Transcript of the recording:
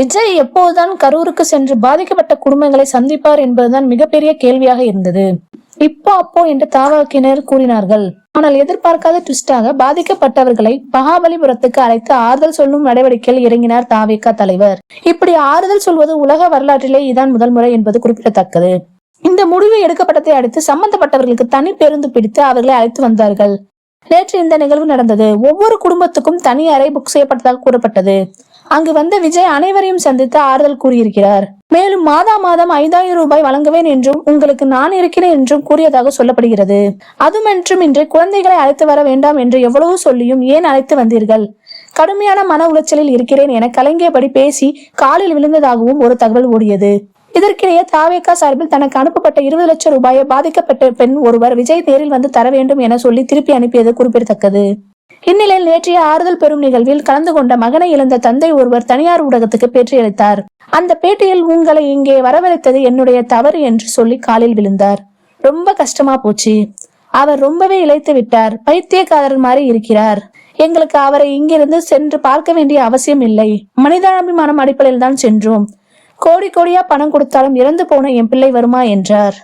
விஜய் எப்போதுதான் கரூருக்கு சென்று பாதிக்கப்பட்ட குடும்பங்களை சந்திப்பார் என்பதுதான் மிகப்பெரிய கேள்வியாக இருந்தது. இப்போ அப்போ என்று தாவாக்கினர் கூறினார்கள். ஆனால் எதிர்பார்க்காத ட்விஸ்டாக பாதிக்கப்பட்டவர்களை மகாபலிபுரத்துக்கு அழைத்து ஆறுதல் சொல்லும் நடவடிக்கையில் இறங்கினார் தாவேக்கா தலைவர். இப்படி ஆறுதல் சொல்வது உலக வரலாற்றிலே இதான் முதல் முறை என்பது குறிப்பிடத்தக்கது. இந்த முடிவு எடுக்கப்பட்டதை அடுத்து சம்பந்தப்பட்டவர்களுக்கு தனி பேருந்து பிடித்து அவர்களை அழைத்து வந்தார்கள். நேற்று இந்த நிகழ்வு நடந்தது. ஒவ்வொரு குடும்பத்துக்கும் தனி அறை புக் செய்யப்பட்டதாக கூறப்பட்டது. அங்கு வந்த விஜய் அனைவரையும் சந்தித்து ஆறுதல் கூறியிருக்கிறார். மேலும் மாதா மாதம் ஐந்தாயிரம் ரூபாய் வழங்குவேன் என்றும் உங்களுக்கு நான் இருக்கிறேன் என்றும் கூறியதாக சொல்லப்படுகிறது. அதுமன்றும் இன்று குழந்தைகளை அழைத்து வர வேண்டாம் என்று எவ்வளவு சொல்லியும் ஏன் அழைத்து வந்தீர்கள்? கடுமையான மன உளைச்சலில் இருக்கிறேன் என கலங்கியபடி பேசி காலில் விழுந்ததாகவும் ஒரு தகவல் ஓடியது. இதற்கிடையே தாவேக்கா சார்பில் தனக்கு அனுப்பப்பட்ட இருபது லட்சம் ரூபாயை பாதிக்கப்பட்ட பெண் ஒருவர் விஜய் நேரில் வந்து தர வேண்டும் என சொல்லி திருப்பி அனுப்பியது குறிப்பிடத்தக்கது. இந்நிலையில் நேற்றைய ஆறுதல் பெறும் நிகழ்வில் கலந்து கொண்ட மகனை இழந்த தந்தை ஒருவர் தனியார் ஊடகத்துக்கு பேட்டியளித்தார். அந்த பேட்டியில் உங்களை இங்கே வரவழைத்தது என்னுடைய தவறு என்று சொல்லி காலில் விழுந்தார். ரொம்ப கஷ்டமா போச்சு. அவர் ரொம்பவே இழைத்து விட்டார். பைத்தியக்காரர் மாதிரி இருக்கிறார். எங்களுக்கு அவரை இங்கிருந்து சென்று பார்க்க வேண்டிய அவசியம் இல்லை. மனிதாபிமானம் அடிப்படையில் தான் சென்றோம். கோடி கோடியா பணம் கொடுத்தாலும் இறந்து போன என் பிள்ளை வருமா என்றார்.